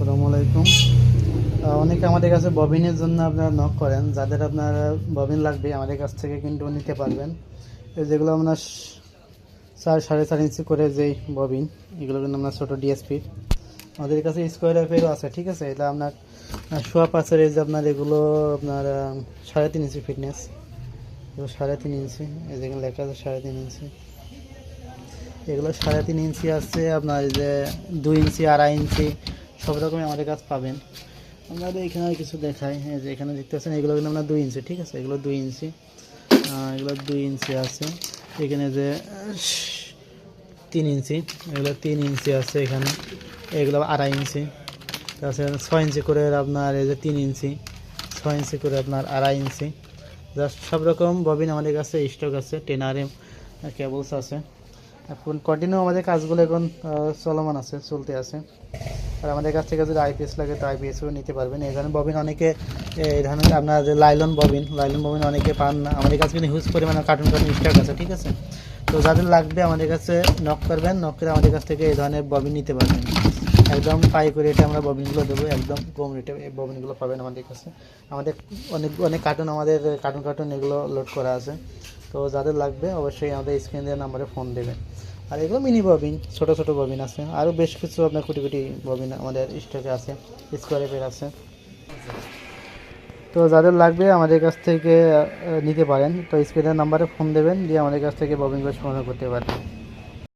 আসসালামু আলাইকুম। অনেকে আমাদের কাছে ববিনের জন্য আপনারা নক করেন, যাদের আপনার ববিন লাগবে আমাদের কাছ থেকে কিন্তু নিতে পারবেন। এই যেগুলো আপনার চার, সাড়ে চার ইঞ্চি করে যেই ববিন, এগুলো কিন্তু আপনার ছোটো ডিএসপির আমাদের কাছে স্কোয়ার এফেরও আছে, ঠিক আছে? এটা আপনার সোয়া পাঁচের এই যে আপনার এগুলো আপনার সাড়ে তিন ইঞ্চি ফিটনেস সাড়ে তিন ইঞ্চি, এই যেগুলো লেখা আছে সাড়ে তিন ইঞ্চি। এগুলো সাড়ে তিন ইঞ্চি আছে আপনার এই যে দুই ইঞ্চি, আড়াই ইঞ্চি সব রকমই আমাদের কাছে পাবেন। আপনাদের এখানে আর কিছু দেখাই। হ্যাঁ যে এখানে দেখতে পাচ্ছেন, এগুলো কিন্তু আপনার দুই ইঞ্চি, ঠিক আছে? এগুলো দুই ইঞ্চি। এগুলো দুই ইঞ্চি আছে। এখানে যে তিন ইঞ্চি। এগুলো তিন ইঞ্চি আছে এখানে। এগুলো আড়াই ইঞ্চি। তাছাড়া ছয় ইঞ্চি করে আপনার এই যে তিন ইঞ্চি। ছয় ইঞ্চি করে আপনার আড়াই ইঞ্চি। জাস্ট সব রকম ববিন আমাদের কাছে স্টক আছে টেন আর কেবলস আছে। এখন কন্টিনিউ আমাদের কাজগুলো এখন চলমান আছে, চলতে আছে। আর আমাদের কাছ থেকে যদি আইপিএস লাগে, তো আইপিএসও নিতে পারবেন। এই ধরনের ববিন অনেকে, এই ধরনের আপনার যে লাইলন ববিন লাইলন ববিন অনেকে পান না। আমাদের কাছে কিন্তু হিউজ পরিমাণে কার্টুন কার্টুন স্টক আছে, ঠিক আছে? তো যাদের লাগবে আমাদের কাছে নক করবেন নক করে আমাদের কাছ থেকে এই ধরনের ববিন নিতে পারবেন। একদম পাইকারি রেটে আমরা ববিনগুলো দেবো, একদম কম রেটে এই ববিনগুলো পাবেন আমাদের কাছে। আমাদের অনেক অনেক কার্টুন আমাদের কার্টুন কার্টুন এগুলো লোড করা আছে। তো যাদের লাগবে অবশ্যই আমাদের স্ক্রিন দেওয়ার নাম্বারে ফোন দেবেন। আর এগুলো মিনি ববিন ছোটো ছোটো ববিন আছে। আরও বেশ কিছু আপনার কোটি কোটি ববিন আমাদের স্টকে আছে স্কোয়ার এফের আছে। তো যাদের লাগবে আমাদের কাছ থেকে নিতে পারেন। তো স্ক্রিনের নাম্বারে ফোন দেবেন, দিয়ে আমাদের কাছ থেকে ববিনগুলো সংগ্রহ করতে পারেন